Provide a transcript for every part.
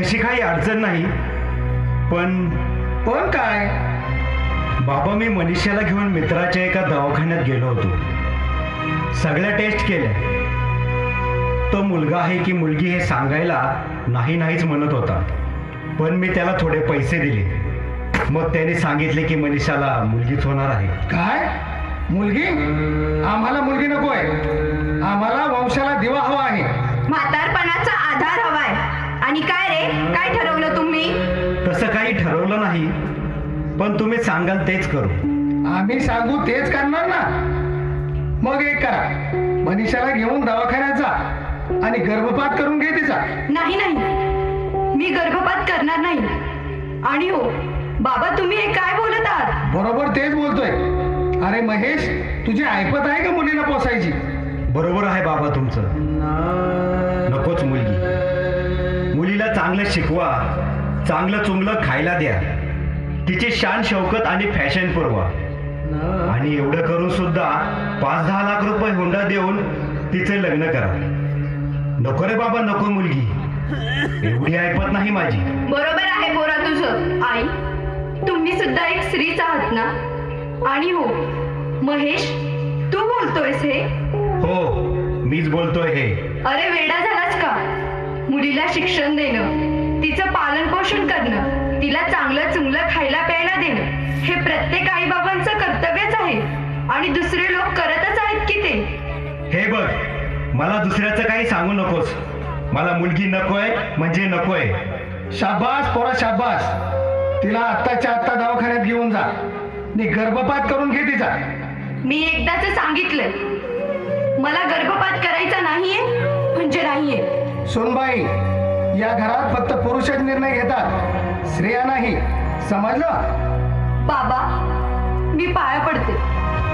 तशी काही अडचण नाही. पण पण काय? बाबा मी मनीषाला घेऊन मित्राच्या एका दवाखान्यात गेलो होतो. सगळ्या टेस्ट केल्या. तो मुलगा आहे की मुलगी हे सांगायला नाही नाहीच म्हणत होता. पण मी त्याला थोडे पैसे दिले. मग त्याने सांगितले की मनीषाला मुलगीच होणार आहे. काय? मुलगी? आम्हाला मुलगी नकोय. आम्हाला वंशाला दिवा हवा आहे. म्हातारपणाचा आधार हवाय आणि काय रे? काय ठरवलं तुम्ही? तसं काही ठरवलं नाही पण तुम्ही सांगाल तेच करू. आम्ही सांगू तेच करणार ना. मग एक करा. मनीषाला घेऊन दवाखान्यात जा आणि गर्भपात करून घे तिचा. नाही नाही. मी गर्भपात करणार नाही. आणि हो बाबा तुम्ही हे काय बोलत आहात? बरोबर तेच बोलतोय. अरे महेश तुझी ऐपत आहे का मुलीला पोसायची? बरोबर आहे बाबा तुमचं. चांगलं शिकवा. चांगलं चुंगलं खायला द्या. तिची शान शौकत आणि फॅशन पुरवा. आणि एवढं करून सुद्धा पाच दहा लाख रुपये हुंडा देऊन तिचे लग्न करा. नको रे बाबा नको मुलगी. एवढी ऐपत नाही माझी. बरोबर आहे पोरा तुझं. आई तुम्ही सुद्धा एक स्त्रीच आहात ना? आणि हो महेश तू बोलतोयस हे? हो मीच बोलतोय हे. अरे वेडा झालास का? मुलीला शिक्षण देणं तिचं पालन पोषण करणं तिला चांगलं चुंगलं खायला प्यायला देणं हे प्रत्येक आईबाबांचं कर्तव्यच आहे. आणि दुसरे लोक करतच आहेत की ते? हे बघ मला दुसऱ्याचं काही सांगू नकोस. मला मुलगी नकोय म्हणजे नकोय. शाबास पोरा शाबास. तिला आत्ताच्या आत्ता दवाखान्यात घेऊन जा. आणि गर्भपात करून घे तिचा. मी एकदाच सांगितलंय. मला गर्भपात करायचा नाहीये सोनबाई या घरात फक्त पुरुषच निर्णय घेतात. स्त्रिया नाही. समजलं? बाबा मी पाया पडते.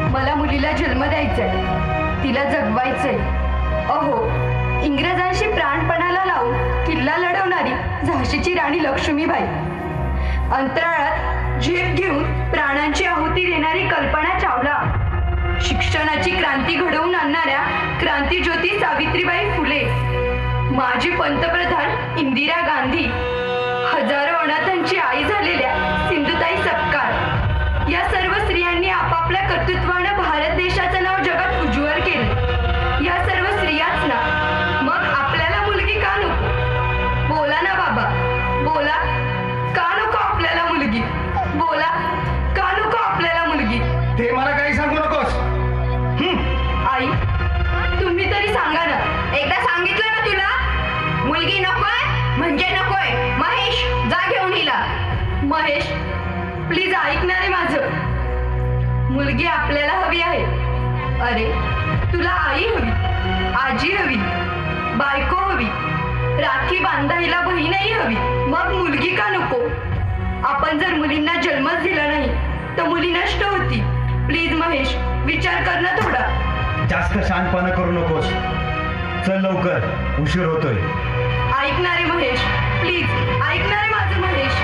मला मुलीला जन्म द्यायचाय. तिला जगवायचंय. अहो इंग्रजांशी प्राणपणाला लावून किल्ला लढवणारी झाशीची राणी लक्ष्मीबाई. अंतराळात झेप घेऊन प्राणांची आहुती देणारी कल्पना चावला. शिक्षणाची क्रांती घडवून आणणाऱ्या क्रांतीज्योती सावित्रीबाई फुले. माजी पंतप्रधान इंदिरा गांधी प्लीज ऐकणार माझं. मुलगी आपल्याला हवी आहे. अरे तुला आई हवी आजी हवी बायको हवी राखी बांधायला बहीणही हवी. मग मुलगी का नको? आपण जर मुलींना जन्मच दिला नाही तर मुली नष्ट होती. प्लीज महेश विचार कर ना थोडा. जास्त शानपणा करू नकोस. चल लवकर उशीर होतोय. ऐकणारे महेश. प्लीज ऐकणारे माझं महेश.